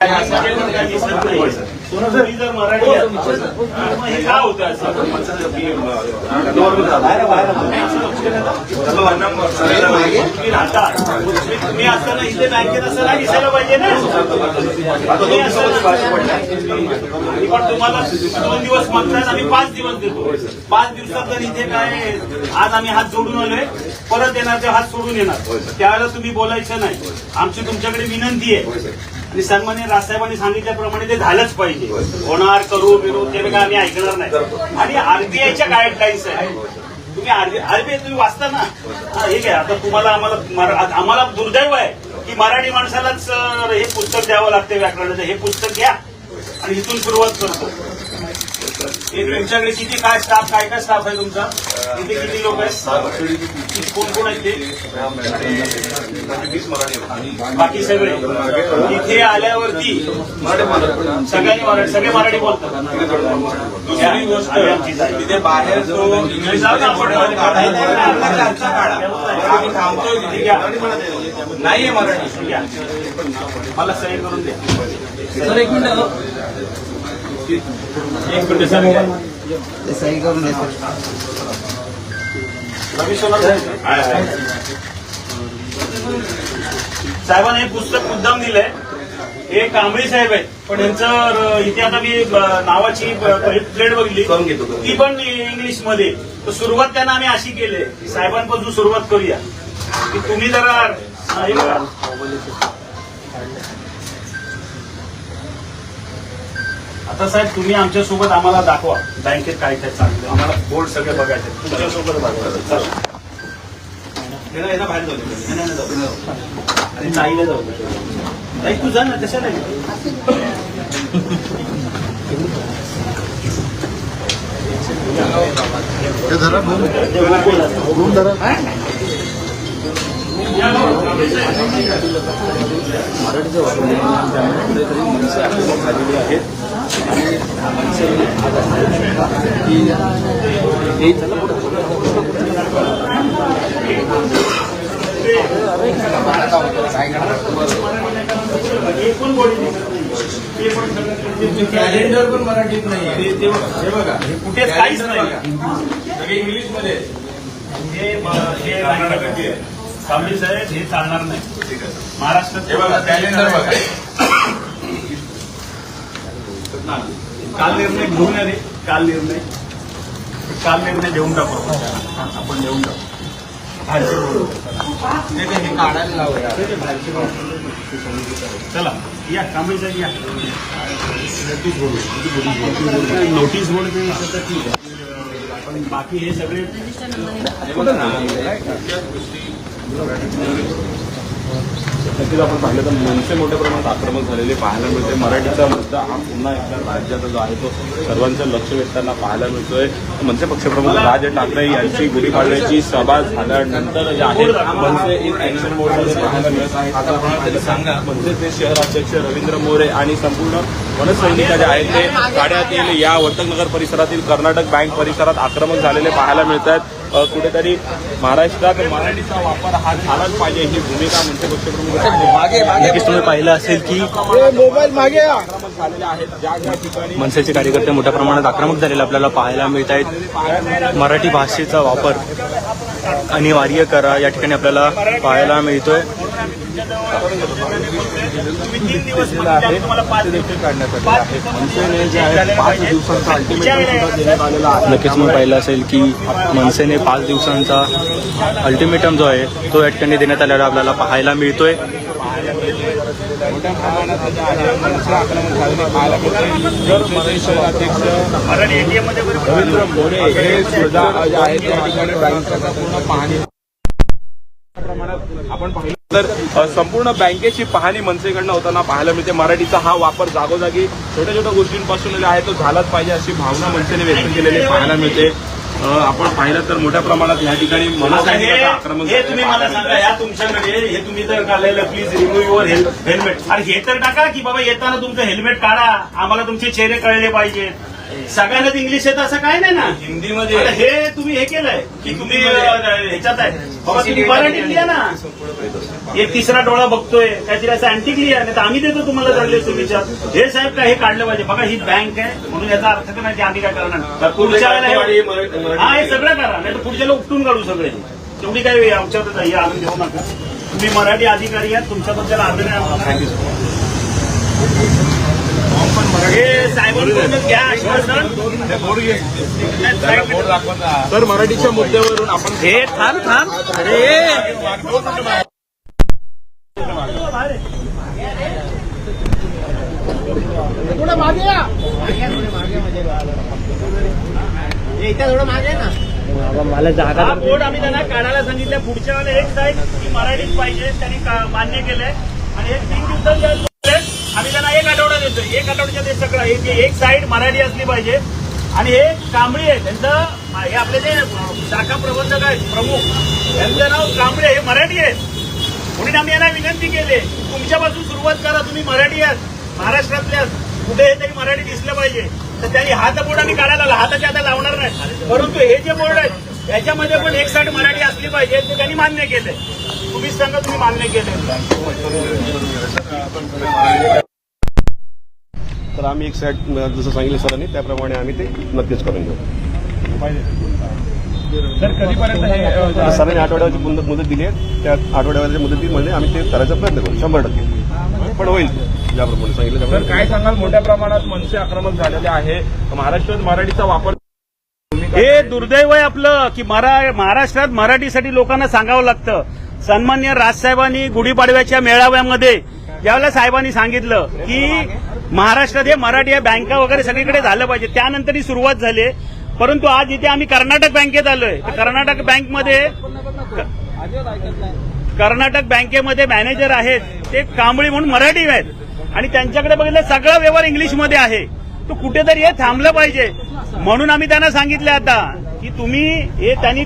मी असताना इथे बँकेत असताना दिसायला पाहिजे ना पण तुम्हाला दोन दिवस मतदान आम्ही पाच दिवस देतो पाच दिवसात जर इथे काय आज आम्ही हात जोडून आलोय परत येणार ते हात सोडून येणार त्यावेळेला तुम्ही बोलायचं नाही आमची तुमच्याकडे विनंती आहे आणि सन्मान्य राजसाहेबांनी सांगितल्याप्रमाणे ते झालंच पाहिजे. होणार करू बिरू ते काय आम्ही ऐकणार नाही. आणि आरबीआयच्या गाईडलाईन्स आहे तुम्ही आरबीआय तुम्ही वाचता ना? हे घ्या. आता तुम्हाला आम्हाला मरा- आम्हाला दुर्दैव आहे की मराठी माणसालाच हे पुस्तक द्यावं लागते व्याकरणाचं. हे पुस्तक घ्या. आणि इथून सुरुवात करतो. तुमच्याकडे किती काय स्टाफ काय काय स्टाफ आहे तुमचा? किती किती लोक आहेत? कोण कोण आहेत ते? बाकी सगळे. इथे आल्यावरती सगळ्यांनी मराठी सगळे मराठी बोलतात. दुसरी गोष्ट. तिथे बाहेर जो इंग्लिश आम्ही थांबतोय तिथे. नाहीये मराठी. मला सही करून द्या. सर एक मिनिट. सही करून साहेबांनी हे पुस्तक मुद्दाम दिलंय. हे कांबळी साहेब आहेत. पण यांचं इथे आता मी नावाची प्लेट बघितली. घेतो, ती पण इंग्लिशमध्ये तर सुरुवात त्यांना आम्ही अशी केली. की साहेबांपासून सुरुवात करूया. की तुम्ही जरा आता साहेब तुम्ही आमच्यासोबत आम्हाला दाखवा. बँकेत काय काय चाललं आम्हाला बोर्ड सगळे बघायचे तुमच्यासोबत बघायचं चला. बाहेर जाऊ दे. आणि ताईला जाऊ दे. ताई तू जा ना कशाला गेली? हे पण कॅलेंडर पण मराठीत ते बघा, हे बघा. हे कुठे काहीच नाही सगळे इंग्लिशमध्ये हे हे कर्नाटकाचे आहे. साहेब हे चालणार नाही. महाराष्ट्रात हे बघा कॅलेंडर बघा. काल निर्णय घेऊन आले काल निर्णय काल निर्णय देऊन टाकू। आपण. आपण देऊन टाकू। भाजी बोलू. ते ते हे काढायला लावूया. चला या कांबळे साहेब या. नोटीस बोलू. नोटीस बोर्ड ते असं तर ठीक आहे पण बाकी हे सगळे नक्कीच आपण पाहिलं तर मनसे मोठ्या प्रमाणात आक्रमक झालेले पाहायला मिळते मराठीचा मुद्दा हा पुन्हा एकदा राज्याचा जो आहे तो सर्वांचं लक्ष वेधताना पाहायला मिळतोय. मनसे पक्षप्रमुख राज ठाकरे यांची गुढीपाडव्याची सभा झाल्यानंतर जे आहे मनसे इन ऍक्शन मोडमध्ये पाहायला मिळत आहे. आता आपण तरी सांगा मनसेचे शहर अध्यक्ष रवींद्र मोरे आणि संपूर्ण वनसैनिक जे आहेत ते गाड्यातील या वर्तकनगर परिसरातील कर्नाटक बँक परिसरात आक्रमक झालेले पाहायला मिळत आहेत कुठेतरी महाराष्ट्रात मराठीचा वापर हा झालाच पाहिजे ही भूमिका मनसे पक्षप्रमुख मागे मागे नक्कीच तुम्ही पाहिलं असेल की आक्रमक झालेले आहेत. ज्या ज्या ठिकाणी मनसेचे कार्यकर्ते मोठ्या प्रमाणात आक्रमक झालेले आपल्याला पाहायला मिळत आहेत मराठी भाषेचा वापर अनिवार्य करा या ठिकाणी आपल्याला पाहायला मिळतोय. नक्कीच मी पाहिलं असेल की मनसेने पाच दिवसांचा अल्टिमेटम जो आहे तो या ठिकाणी देण्यात आलेला आपल्याला पाहायला मिळतोय. मोठ्या प्रमाणात आहे झालेले पाहायला मिळते रवींद्र मोरे हे सुद्धा त्या ठिकाणी पूर्ण पाहणी प्रमाणात आपण पाहिलं तर संपूर्ण बँकेची पाहणी मनसेकडनं होताना पाहायला मिळते. मराठीचा हा वापर जागोजागी छोट्या छोट्या गोष्टींपासून जे आहे तो झालाच पाहिजे अशी भावना मनसेने व्यक्त केलेली पाहायला मिळते. आपण पाहिलं तर मोठ्या प्रमाणात या ठिकाणी हे तुम्ही मला सांगा. या तुमच्याकडे हे तुम्ही जर काढलेलं प्लीज रिमूव्ह युअर हेल्मेट आणि हे तर टाका की बाबा येताना तुमचं हेल्मेट काढा. आम्हाला तुमचे चेहरे कळले पाहिजेत. सगळ्यांनाच इंग्लिश येतं असं काय नाही ना. हिंदीमध्ये. आता हे तुम्ही हे केलंय की तुम्ही अं, ह्याच्यात आहे. बाबा तुम्ही मराठीत लिहा ना. एक तिसरा डोळा बघतोय काहीतरी असं अँटिक लिहा नाही तर आम्ही देतो तुम्हाला जडले सुविचार हे साहेब काय हे काढलं पाहिजे. बघा ही बँक आहे म्हणून याचा अर्थ का नाही की आम्ही काय करणार. पुढच्या वेळेला हे- हा हे सगळं करा नाही तर पुढच्या उपटून काढू सगळे. तेवढी काही आमच्यावर हे आणून देऊ नका. तुम्ही मराठी अधिकारी आहात तुमच्याबद्दल आदर आहे आम्हाला. हे साहेबांकडूनच घ्या आश्वासन तर मराठीच्या मुद्द्यावरून आपण हे थांब थांब. अरे. मला जागा हा बोर्ड आम्ही त्यांना काढायला सांगितलं. पुढच्या वेळेला एक साईड मराठीत पाहिजे त्यांनी का- मान्य केलंय. आणि हे तीन दिवसात जे आहेत, आम्ही त्यांना एक आठवडा देतो एक आठवड्याच्या ते सगळं हे एक साईड मराठी असली पाहिजे. आणि हे कांबळी आहे त्यांचं हे आपले जे शाखा प्रबंधक आहेत प्रमुख त्यांचं नाव कांबळे हे मराठी आहेत. म्हणून आम्ही यांना विनंती केली तुमच्यापासून सुरुवात करा. तुम्ही मराठी आहात. महाराष्ट्रातल्या कुठेही तरी मराठी दिसलं पाहिजे. तर त्यांनी हात बोर्ड आम्ही काढायला लावला. हाताचे आता लावणार नाही. परंतु हे जे बोर्ड आहेत याच्यामध्ये पण एक साईड मराठी असली पाहिजे. ते त्यांनी मान्य केले तुम्हीच सांगा तुम्ही मान्य केले तर आम्ही एक साईड जसं सांगितलं सरांनी त्याप्रमाणे आम्ही ते नक्कीच करून घेऊ. सर कधीपर्यंत हे तर सरांनी आठवड्याची मुदत मुदत दिली आहे. त्या आठवड्याच्या मुदतीमध्ये आम्ही ते करायचा प्रयत्न करू. शंभर टक्के. पण होईल. ज्याप्रमाणे सांगितलं सर काय सांगाल? मोठ्या प्रमाणात मनसे आक्रमक झालेले आहे. महाराष्ट्रात मराठीचा वापर हे दुर्दैव आहे आपलं की मरा महाराष्ट्रात मराठीसाठी लोकांना सांगावं लागतं. सन्मान्य राजसाहेबांनी गुढीपाडव्याच्या मेळाव्यामध्ये ज्यावेळेला साहेबांनी सांगितलं की महाराष्ट्रात हे मराठी या बँका वगैरे सगळीकडे झालं पाहिजे. त्यानंतर ही सुरुवात झाली परंतु आज इथे आम्ही कर्नाटक बँकेत आलोय. तर कर्नाटक बँकमध्ये कर्नाटक बँकेमध्ये मॅनेजर आहेत. ते कांबळी म्हणून मराठी आहेत. आणि त्यांच्याकडे बघितलं सगळा व्यवहार इंग्लिशमध्ये आहे. तो कुठेतरी हे थांबलं पाहिजे. म्हणून आम्ही त्यांना सांगितलं आता की तुम्ही हे त्यांनी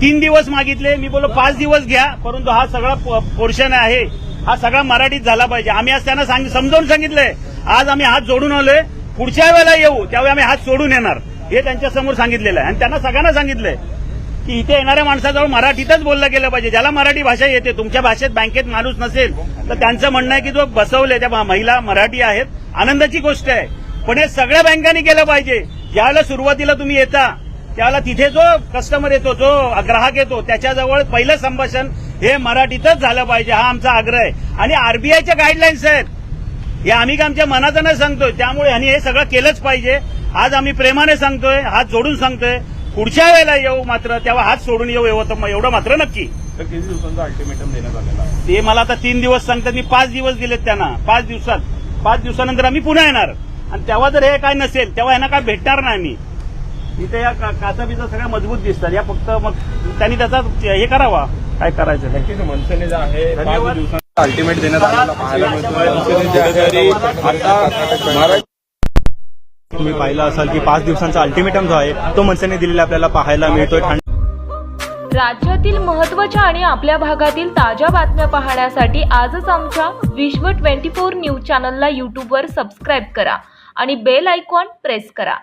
तीन दिवस मागितले. मी बोलो पाच दिवस घ्या. परंतु हा सगळा पोर्शन आहे. हा सगळा मराठीत झाला पाहिजे. आम्ही आज त्यांना सांग- समजावून सांगितलंय. आज आम्ही हात जोडून आलोय. पुढच्या वेळेला येऊ त्यावेळी आम्ही हात सोडून येणार. हे त्यांच्यासमोर सांगितलेलं आहे. आणि त्यांना सगळ्यांना सांगितलंय की इथे येणाऱ्या माणसाजवळ मराठीतच बोललं गेलं पाहिजे. ज्याला मराठी भाषा येते तुमच्या भाषेत बँकेत माणूस नसेल तर त्यांचं म्हणणं आहे की जो बसवले त्या महिला मराठी आहेत आनंदाची गोष्ट आहे. पण हे सगळ्या बँकांनी केलं पाहिजे. ज्यावेळेला सुरुवातीला तुम्ही येता त्यावेळेला तिथे जो कस्टमर येतो जो ग्राहक येतो त्याच्याजवळ पहिलं संभाषण हे मराठीतच झालं पाहिजे हा आमचा आग्रह आहे. आणि आरबीआयच्या गाईडलाईन्स आहेत. हे आम्ही का आमच्या मनाचं नाही सांगतोय. त्यामुळे ह्यांनी हे सगळं केलंच पाहिजे. आज आम्ही प्रेमाने सांगतोय हात जोडून सांगतोय. पुढच्या वेळेला येऊ मात्र तेव्हा हात सोडून येऊ एवढं एवढं मात्र नक्की. तर किती दिवसांचा अल्टिमेटम देण्यात आलेला ते मला आता तीन दिवस सांगतात मी पाच दिवस दिलेत त्यांना. पाच दिवसात. पाच दिवसानंतर आम्ही पुन्हा येणार. आणि तेव्हा जर हे काय नसेल तेव्हा यांना काय भेटणार नाही मी इथे या का- काचा बिचा सगळ्या मजबूत दिसतात. या फक्त मग त्यांनी त्याचा हे करावा. काय करायचं. नक्कीच मनसेने जे आहे अल्टिमेट देण्यात आलेला पाहायला मिळतोय कुठेतरी आता महाराष्ट्र तुम्ही पाहिलं असाल की पाच दिवसांचा अल्टिमेटम जो आहे तो मनसेने दिलेला आपल्याला पाहायला मिळतोय. राज्यातील महत्त्वाच्या आणि आपल्या भागातील ताज्या बातम्या पाहण्यासाठी आजच आमच्या विश्व 24 न्यूज चॅनलला यूट्यूबवर सबस्क्राईब करा आणि बेल आयकॉन प्रेस करा.